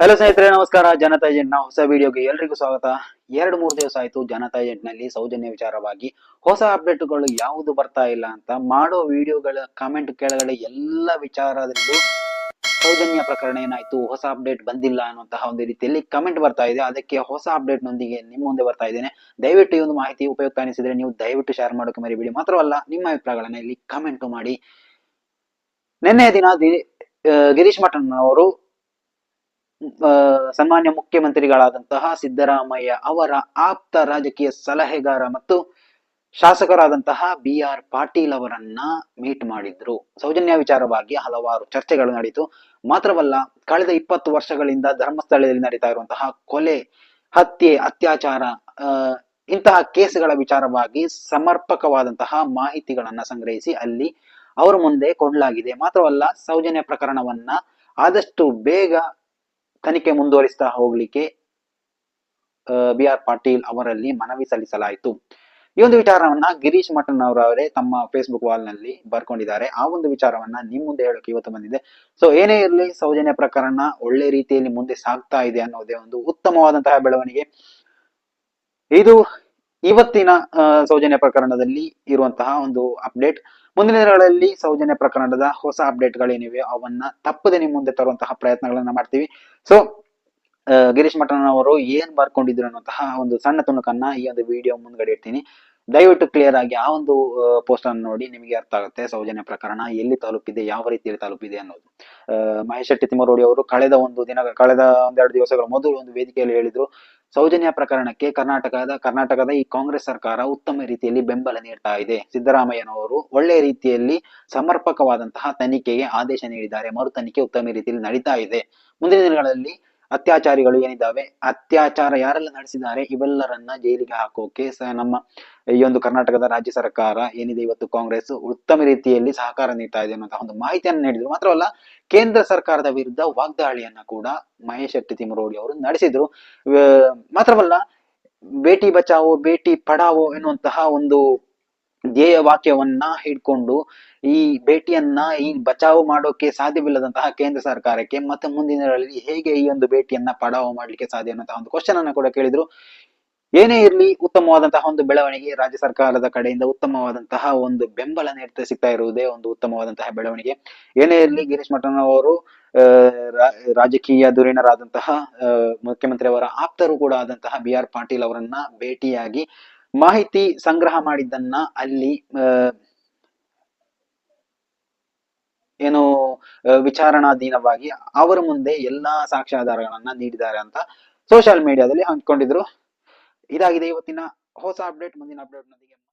Hello ಸ್ನೇಹಿತರೆ, ನಮಸ್ಕಾರ. ಜನತಾ ಏಜೆಂಟ್ನ ಹೊಸ ವಿಡಿಯೋಗೆ ಎಲ್ರಿಗೂ ಸ್ವಾಗತ. ಎರಡು ಮೂರು ದಿವಸ ಆಯ್ತು ಜನತಾ ಏಜೆಂಟ್ನಲ್ಲಿ ಸೌಜನ್ಯ ವಿಚಾರವಾಗಿ. ಹೊಸ ಅಪ್ಡೇಟ್ಗಳು ಯಾವುದು ಬರ್ತಾ ಇಲ್ಲ ಅಂತ ಮಾಡೋ ವಿಡಿಯೋಗಳ ಕಾಮೆಂಟ್ ಕೆಳಗಡೆ ಎಲ್ಲ ವಿಚಾರದಲ್ಲೂ ಸೌಜನ್ಯ ಪ್ರಕರಣ ಏನಾಯ್ತು, ಹೊಸ ಅಪ್ಡೇಟ್ ಬಂದಿಲ್ಲ ಅನ್ನುವಂತಹ ಒಂದು ರೀತಿಯಲ್ಲಿ ಕಮೆಂಟ್ ಬರ್ತಾ ಇದೆ. ಅದಕ್ಕೆ ಹೊಸ ಅಪ್ಡೇಟ್ ನೊಂದಿಗೆ ನಿಮ್ಮ ಮುಂದೆ ಬರ್ತಾ ಇದ್ದೇನೆ. ದಯವಿಟ್ಟು ಈ ಒಂದು ಮಾಹಿತಿ ಉಪಯುಕ್ತ ಅನಿಸಿದ್ರೆ ನೀವು ದಯವಿಟ್ಟು ಶೇರ್ ಮಾಡೋಕೆ ಮರಿಬೇಡಿ. ಮಾತ್ರವಲ್ಲ, ನಿಮ್ಮ ಅಭಿಪ್ರಾಯಗಳನ್ನ ಇಲ್ಲಿ ಕಮೆಂಟ್ ಮಾಡಿ. ನಿನ್ನೆ ದಿನ ಗಿರೀಶ್ ಮಠನ್ ಅವರು ಸನ್ಮಾನ್ಯ ಮುಖ್ಯಮಂತ್ರಿಗಳಾದಂತಹ ಸಿದ್ದರಾಮಯ್ಯ ಅವರ ಆಪ್ತ ರಾಜಕೀಯ ಸಲಹೆಗಾರ ಮತ್ತು ಶಾಸಕರಾದಂತಹ ಬಿ ಆರ್ ಪಾಟೀಲ್ ಅವರನ್ನ ಮೀಟ್ ಮಾಡಿದ್ರು. ಸೌಜನ್ಯ ವಿಚಾರವಾಗಿ ಹಲವಾರು ಚರ್ಚೆಗಳು ನಡೆಯಿತು. ಮಾತ್ರವಲ್ಲ, ಕಳೆದ ಇಪ್ಪತ್ತು ವರ್ಷಗಳಿಂದ ಧರ್ಮಸ್ಥಳದಲ್ಲಿ ನಡೀತಾ ಇರುವಂತಹ ಕೊಲೆ, ಹತ್ಯೆ, ಅತ್ಯಾಚಾರ ಇಂತಹ ಕೇಸ್ಗಳ ವಿಚಾರವಾಗಿ ಸಮರ್ಪಕವಾದಂತಹ ಮಾಹಿತಿಗಳನ್ನ ಸಂಗ್ರಹಿಸಿ ಅಲ್ಲಿ ಅವರ ಮುಂದೆ ಕೊಡಲಾಗಿದೆ. ಮಾತ್ರವಲ್ಲ, ಸೌಜನ್ಯ ಪ್ರಕರಣವನ್ನ ಆದಷ್ಟು ಬೇಗ ತನಿಖೆ ಮುಂದುವರಿಸ್ತಾ ಹೋಗ್ಲಿಕ್ಕೆ ಬಿ ಆರ್ ಪಾಟೀಲ್ ಅವರಲ್ಲಿ ಮನವಿ ಸಲ್ಲಿಸಲಾಯಿತು. ಈ ಒಂದು ವಿಚಾರವನ್ನ ಗಿರೀಶ್ ಮಠನ್ ಅವರವರೇ ತಮ್ಮ ಫೇಸ್ಬುಕ್ ವಾಲ್ನಲ್ಲಿ ಬರ್ಕೊಂಡಿದ್ದಾರೆ. ಆ ಒಂದು ವಿಚಾರವನ್ನ ನಿಮ್ ಮುಂದೆ ಹೇಳೋಕೆ ಇವತ್ತು ಬಂದಿದೆ. ಸೊ ಏನೇ ಇರಲಿ, ಸೌಜನ್ಯ ಪ್ರಕರಣ ಒಳ್ಳೆ ರೀತಿಯಲ್ಲಿ ಮುಂದೆ ಸಾಗ್ತಾ ಇದೆ ಅನ್ನೋದೇ ಒಂದು ಉತ್ತಮವಾದಂತಹ ಬೆಳವಣಿಗೆ. ಇದು ಇವತ್ತಿನ ಸೌಜನ್ಯ ಪ್ರಕರಣದಲ್ಲಿ ಇರುವಂತಹ ಒಂದು ಅಪ್ಡೇಟ್ ಮುಂದಿನ ದಿನಗಳಲ್ಲಿ ಸೌಜನ್ಯ ಪ್ರಕರಣದ ಹೊಸ ಅಪ್ಡೇಟ್ಗಳೇನಿವೆ ಅವನ್ನ ತಪ್ಪದೆ ನಿಮ್ಮ ಮುಂದೆ ತರುವಂತಹ ಪ್ರಯತ್ನಗಳನ್ನ ಮಾಡ್ತೀವಿ. ಸೊ ಗಿರೀಶ್ ಮಠನ್ ಅವರು ಏನ್ ಬರ್ಕೊಂಡಿದ್ರು ಅನ್ನುವಂತಹ ಒಂದು ಸಣ್ಣ ತುಣುಕನ್ನ ಈ ಒಂದು ವಿಡಿಯೋ ಮುಂದ್ಗಡೆ ಇಡ್ತೀನಿ. ದಯವಿಟ್ಟು ಕ್ಲಿಯರ್ ಆಗಿ ಆ ಒಂದು ಪೋಸ್ಟ್ ಅನ್ನು ನೋಡಿ ನಿಮಗೆ ಅರ್ಥ ಆಗುತ್ತೆ ಸೌಜನ್ಯ ಪ್ರಕರಣ ಎಲ್ಲಿ ತಲುಪಿದೆ, ಯಾವ ರೀತಿಯಲ್ಲಿ ತಲುಪಿದೆ ಅನ್ನೋದು. ಮಹೇಶ್ ಶೆಟ್ಟಿ ತಿಮ್ಮರೋಡಿ ಅವರು ಕಳೆದ ಒಂದು ದಿನ, ಕಳೆದ ಒಂದೆರಡು ದಿವಸಗಳ ಮೊದಲು ಒಂದು ವೇದಿಕೆಯಲ್ಲಿ ಹೇಳಿದ್ರು ಸೌಜನ್ಯ ಪ್ರಕರಣಕ್ಕೆ ಕರ್ನಾಟಕದ ಕರ್ನಾಟಕದ ಈ ಕಾಂಗ್ರೆಸ್ ಸರ್ಕಾರ ಉತ್ತಮ ರೀತಿಯಲ್ಲಿ ಬೆಂಬಲ ನೀಡ್ತಾ ಇದೆ. ಸಿದ್ದರಾಮಯ್ಯನವರು ಒಳ್ಳೆಯ ರೀತಿಯಲ್ಲಿ ಸಮರ್ಪಕವಾದಂತಹ ತನಿಖೆಗೆ ಆದೇಶ ನೀಡಿದ್ದಾರೆ. ಮರು ತನಿಖೆ ಉತ್ತಮ ರೀತಿಯಲ್ಲಿ ನಡೀತಾ ಇದೆ. ಮುಂದಿನ ದಿನಗಳಲ್ಲಿ ಅತ್ಯಾಚಾರಿಗಳು ಏನಿದ್ದಾವೆ, ಅತ್ಯಾಚಾರ ಯಾರೆಲ್ಲ ನಡೆಸಿದ್ದಾರೆ, ಇವೆಲ್ಲರನ್ನ ಜೈಲಿಗೆ ಹಾಕೋಕೆ ನಮ್ಮ ಈ ಒಂದು ಕರ್ನಾಟಕದ ರಾಜ್ಯ ಸರ್ಕಾರ ಏನಿದೆ ಇವತ್ತು ಕಾಂಗ್ರೆಸ್ ಉತ್ತಮ ರೀತಿಯಲ್ಲಿ ಸಹಕಾರ ನೀಡ್ತಾ ಇದೆ ಅನ್ನುವಂತಹ ಒಂದು ಮಾಹಿತಿಯನ್ನು ನೀಡಿದ್ರು. ಮಾತ್ರವಲ್ಲ, ಕೇಂದ್ರ ಸರ್ಕಾರದ ವಿರುದ್ಧ ವಾಗ್ದಾಳಿಯನ್ನ ಕೂಡ ಮಹೇಶ್ ಶೆಟ್ಟಿ ತಿಮ್ಮರೋಡಿ ಅವರು ನಡೆಸಿದ್ರು. ಮಾತ್ರವಲ್ಲ, ಬೇಟಿ ಬಚಾವೋ, ಬೇಟಿ ಪಡಾವೋ ಎನ್ನುವಂತಹ ಒಂದು ಧ್ಯೇಯ ವಾಕ್ಯವನ್ನ ಹಿಡ್ಕೊಂಡು ಈ ಭೇಟಿಯನ್ನ, ಈ ಬಚಾವು ಮಾಡೋಕೆ ಸಾಧ್ಯವಿಲ್ಲದಂತಹ ಕೇಂದ್ರ ಸರ್ಕಾರಕ್ಕೆ ಮತ್ತೆ ಮುಂದಿನ ಹೇಗೆ ಈ ಒಂದು ಭೇಟಿಯನ್ನ ಪಡಾವು ಮಾಡ್ಲಿಕ್ಕೆ ಸಾಧ್ಯ ಅನ್ನೋ ಒಂದು ಕ್ವಶನ್ ಅನ್ನ ಕೂಡ ಕೇಳಿದ್ರು. ಏನೇ ಇರಲಿ, ಉತ್ತಮವಾದಂತಹ ಒಂದು ಬೆಳವಣಿಗೆ ರಾಜ್ಯ ಸರ್ಕಾರದ ಕಡೆಯಿಂದ ಉತ್ತಮವಾದಂತಹ ಒಂದು ಬೆಂಬಲ ನೀಡ್ತಾ ಸಿಗ್ತಾ ಇರುವುದೇ ಒಂದು ಉತ್ತಮವಾದಂತಹ ಬೆಳವಣಿಗೆ. ಏನೇ ಇರಲಿ, ಗಿರೀಶ್ ಮಠನ್ ಅವರು ರಾಜಕೀಯ ಧುರೀಣರಾದಂತಹ ಮುಖ್ಯಮಂತ್ರಿ ಅವರ ಆಪ್ತರು ಕೂಡ ಆದಂತಹ ಬಿ ಆರ್ ಪಾಟೀಲ್ ಅವರನ್ನ ಭೇಟಿಯಾಗಿ ಮಾಹಿತಿ ಸಂಗ್ರಹ ಮಾಡಿದ್ದನ್ನ ಅಲ್ಲಿ ಏನು ವಿಚಾರಣಾಧೀನವಾಗಿ ಅವರ ಮುಂದೆ ಎಲ್ಲಾ ಸಾಕ್ಷ್ಯಾಧಾರಗಳನ್ನ ನೀಡಿದ್ದಾರೆ ಅಂತ ಸೋಷಿಯಲ್ ಮೀಡಿಯಾದಲ್ಲಿ ಹಂಚ್ಕೊಂಡಿದ್ರು ಇದಾಗಿದೆ ಇವತ್ತಿನ ಹೊಸ ಅಪ್ಡೇಟ್ ಮುಂದಿನ ಅಪ್ಡೇಟ್ ನೊಂದಿಗೆ.